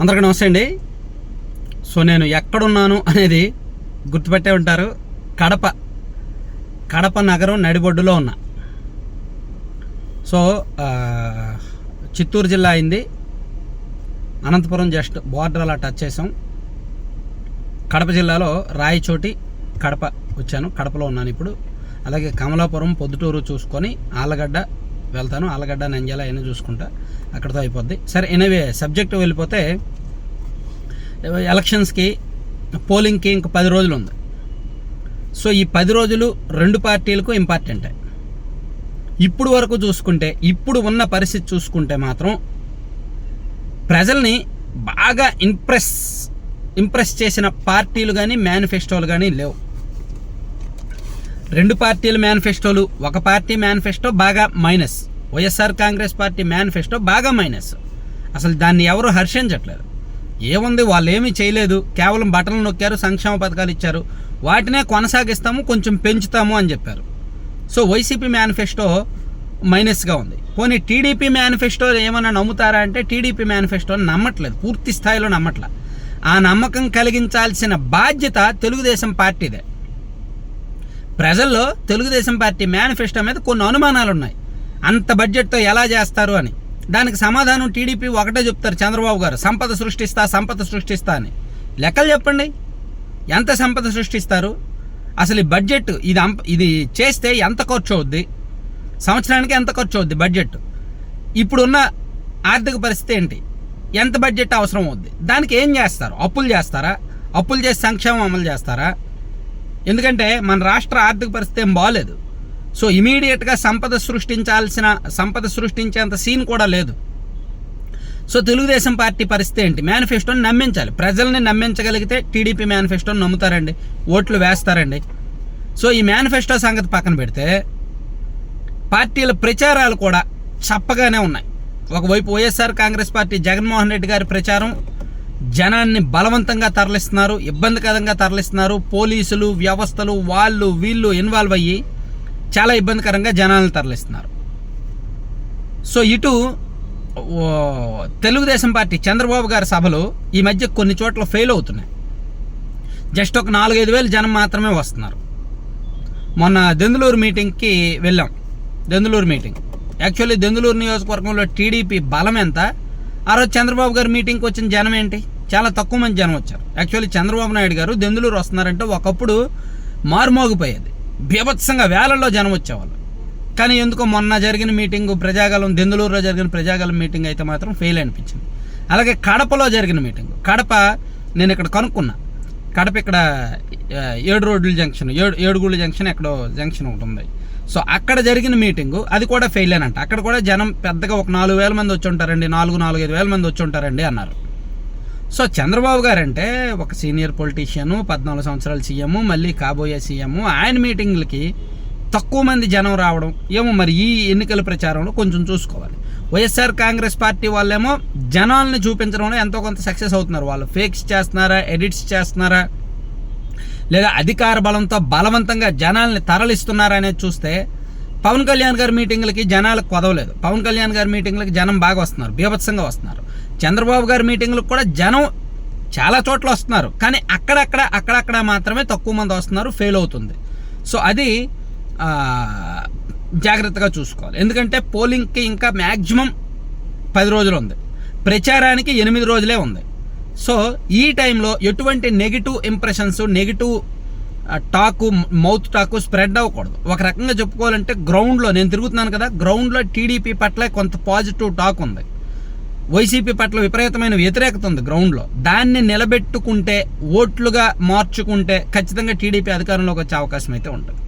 అందరికీ నమస్తే అండి. సో నేను ఎక్కడున్నాను అనేది గుర్తుపెట్టే ఉంటారు. కడప కడప నగరం నడిబొడ్డులో ఉన్నా. సో చిత్తూరు జిల్లా అయింది. అనంతపురం జస్ట్ బార్డర్ అలా టచ్ చేసాం కడప జిల్లాలో రాయచోటి కడప వచ్చాను. కడపలో ఉన్నాను ఇప్పుడు. అలాగే కమలాపురం పొద్దుటూరు చూసుకొని ఆలగడ్డ వెళ్తాను. ఆలగడ్డ నంజాల అయినా చూసుకుంటా. అక్కడితో అయిపోద్ది. సరే ఎనీవే సబ్జెక్ట్ వెళ్ళిపోతే ఎలక్షన్స్కి పోలింగ్కి ఇంక పది రోజులు ఉంది సో ఈ పది రోజులు రెండు పార్టీలకు ఇంపార్టెంటే. ఇప్పుడు వరకు చూసుకుంటే ఇప్పుడు ఉన్న పరిస్థితి చూసుకుంటే మాత్రం ప్రజల్ని బాగా ఇంప్రెస్ ఇంప్రెస్ చేసిన పార్టీలు కానీ మేనిఫెస్టోలు కానీ లేవు. రెండు పార్టీల మేనిఫెస్టోలు ఒక పార్టీ మేనిఫెస్టో బాగా minus. YSR Congress party manifesto బాగా మైనస్. అసలు దాన్ని ఎవరు హర్షించట్లేదు. ఏముంది వాళ్ళు ఏమీ చేయలేదు కేవలం బటన్లు నొక్కారు సంక్షేమ పథకాలు ఇచ్చారు. వాటినే కొనసాగిస్తాము కొంచెం పెంచుతాము అని చెప్పారు. సో వైసీపీ మేనిఫెస్టో మైనస్గా ఉంది. పోనీ టీడీపీ మేనిఫెస్టో ఏమైనా నమ్ముతారా అంటే టీడీపీ మేనిఫెస్టో నమ్మట్లేదు పూర్తి స్థాయిలో నమ్మట్ల. ఆ నమ్మకం కలిగించాల్సిన బాధ్యత తెలుగుదేశం పార్టీదే. ప్రజల్లో తెలుగుదేశం పార్టీ మేనిఫెస్టో మీద కొన్ని అనుమానాలు ఉన్నాయి అంత బడ్జెట్తో ఎలా చేస్తారు అని. దానికి సమాధానం టీడీపీ ఒకటే చెప్తారు చంద్రబాబు గారు. సంపద సృష్టిస్తా సంపద సృష్టిస్తా అని. లెక్కలు చెప్పండి. ఎంత సంపద సృష్టిస్తారు? అసలు ఈ బడ్జెట్ ఇది అంప- ఇది చేస్తే ఎంత ఖర్చు అవుద్ది సంవత్సరానికి ఎంత ఖర్చు అవుద్ది బడ్జెట్? ఇప్పుడున్న ఆర్థిక పరిస్థితి ఏంటి? ఎంత బడ్జెట్ అవసరం అవుద్ది? దానికి ఏం చేస్తారు? అప్పులు చేస్తారా? అప్పులు చేసి సంక్షేమం అమలు చేస్తారా? ఎందుకంటే మన రాష్ట్ర ఆర్థిక పరిస్థితి ఏం బాగాలేదు సో ఇమీడియట్గా సంపద సృష్టించాల్సిన సంపద సృష్టించేంత సీన్ కూడా లేదు. సో తెలుగుదేశం పార్టీ పరిస్థితి ఏంటి? మేనిఫెస్టోని నమ్మించాలి. ప్రజల్ని నమ్మించగలిగితే టీడీపీ మేనిఫెస్టోని నమ్ముతారండి. ఓట్లు వేస్తారండి. సో ఈ మేనిఫెస్టో సంగతి పక్కన పెడితే పార్టీల ప్రచారాలు కూడా చప్పగానే ఉన్నాయి. ఒకవైపు YSR Congress party Jaganmohan Reddy garu ప్రచారం జనాన్ని బలవంతంగా తరలిస్తున్నారు ఇబ్బందికరంగా తరలిస్తున్నారు. పోలీసులు వ్యవస్థలు వాళ్ళు వీళ్ళు ఇన్వాల్వ్ అయ్యి చాలా ఇబ్బందికరంగా జనాలను తరలిస్తున్నారు. సో ఇటు ఓ, తెలుగుదేశం పార్టీ చంద్రబాబు గారి సభలు ఈ మధ్య కొన్ని చోట్ల ఫెయిల్ అవుతున్నాయి. జస్ట్ ఒక నాలుగైదు వేలు జనం మాత్రమే వస్తున్నారు. మొన్న దెందులూరు మీటింగ్కి వెళ్ళాం. దెందులూరు మీటింగ్ యాక్చువల్లీ దెందులూరు నియోజకవర్గంలో టీడీపీ బలం ఎంత? ఆ రోజు చంద్రబాబు గారి మీటింగ్కి వచ్చిన జనం ఏంటి? చాలా తక్కువ మంది జనం వచ్చారు. యాక్చువల్లీ చంద్రబాబు నాయుడు గారు దెందులూరు వస్తున్నారంటే ఒకప్పుడు మారుమోగిపోయేది. బీభత్సంగా వేలల్లో జనం వచ్చేవాళ్ళు. కానీ ఎందుకో మొన్న జరిగిన మీటింగ్ ప్రజాగలం దెందులూరులో జరిగిన ప్రజాగలం మీటింగ్ అయితే మాత్రం ఫెయిల్ అనిపించింది. అలాగే కడపలో జరిగిన మీటింగ్. కడప నేను ఇక్కడ కనుక్కున్నా. కడప ఇక్కడ ఏడు రోడ్ల జంక్షన్ ఏడు ఏడుగుళ్ళ జంక్షన్ ఎక్కడో జంక్షన్ ఒకటి ఉంది. సో అక్కడ జరిగిన మీటింగు అది కూడా ఫెయిల్ అనంట అక్కడ కూడా జనం పెద్దగా ఒక నాలుగు వేల మంది వచ్చి ఉంటారండి నాలుగు నాలుగు ఐదు వేల మంది వచ్చి ఉంటారండి అన్నారు. సో చంద్రబాబు గారు అంటే ఒక సీనియర్ పొలిటీషియను పద్నాలుగు సంవత్సరాల సీఎం మళ్ళీ కాబోయే సీఎం ఆయన మీటింగ్లకి తక్కువ మంది జనం రావడం ఏమో మరి ఈ ఎన్నికల ప్రచారంలో కొంచెం చూసుకోవాలి. వైఎస్ఆర్ కాంగ్రెస్ పార్టీ వాళ్ళేమో జనాల్ని చూపించడంలో ఎంతో కొంత సక్సెస్ అవుతున్నారు. వాళ్ళు ఫేక్స్ చేస్తున్నారా ఎడిట్స్ చేస్తున్నారా లేదా అధికార బలంతో బలవంతంగా జనాల్ని తరలిస్తున్నారా అనేది చూస్తే పవన్ కళ్యాణ్ గారి మీటింగ్లకి జనాలకు కొదవలేదు. పవన్ కళ్యాణ్ గారి మీటింగ్లకి జనం బాగా వస్తున్నారు. బీభత్సంగా వస్తున్నారు. చంద్రబాబు గారి మీటింగ్లకు కూడా జనం చాలా చోట్ల వస్తున్నారు. కానీ అక్కడక్కడ అక్కడక్కడ మాత్రమే తక్కువ మంది వస్తున్నారు ఫెయిల్ అవుతుంది. సో అది జాగ్రత్తగా చూసుకోవాలి. ఎందుకంటే పోలింగ్కి ఇంకా మ్యాక్సిమం పది రోజులు ఉంది. ప్రచారానికి ఎనిమిది రోజులే ఉంది. సో ఈ టైంలో ఎటువంటి negative impressions negative talk mouth talk spread అవ్వకూడదు. ఒక రకంగా చెప్పుకోవాలంటే గ్రౌండ్లో నేను తిరుగుతున్నాను కదా గ్రౌండ్లో టీడీపీ పట్ల కొంత పాజిటివ్ టాక్ ఉంది. వైసీపీ పట్ల విపరీతమైన వ్యతిరేకత ఉంది గ్రౌండ్లో. దాన్ని నిలబెట్టుకుంటే ఓట్లుగా మార్చుకుంటే ఖచ్చితంగా టీడీపీ అధికారంలోకి వచ్చే అవకాశం అయితే ఉంటుంది.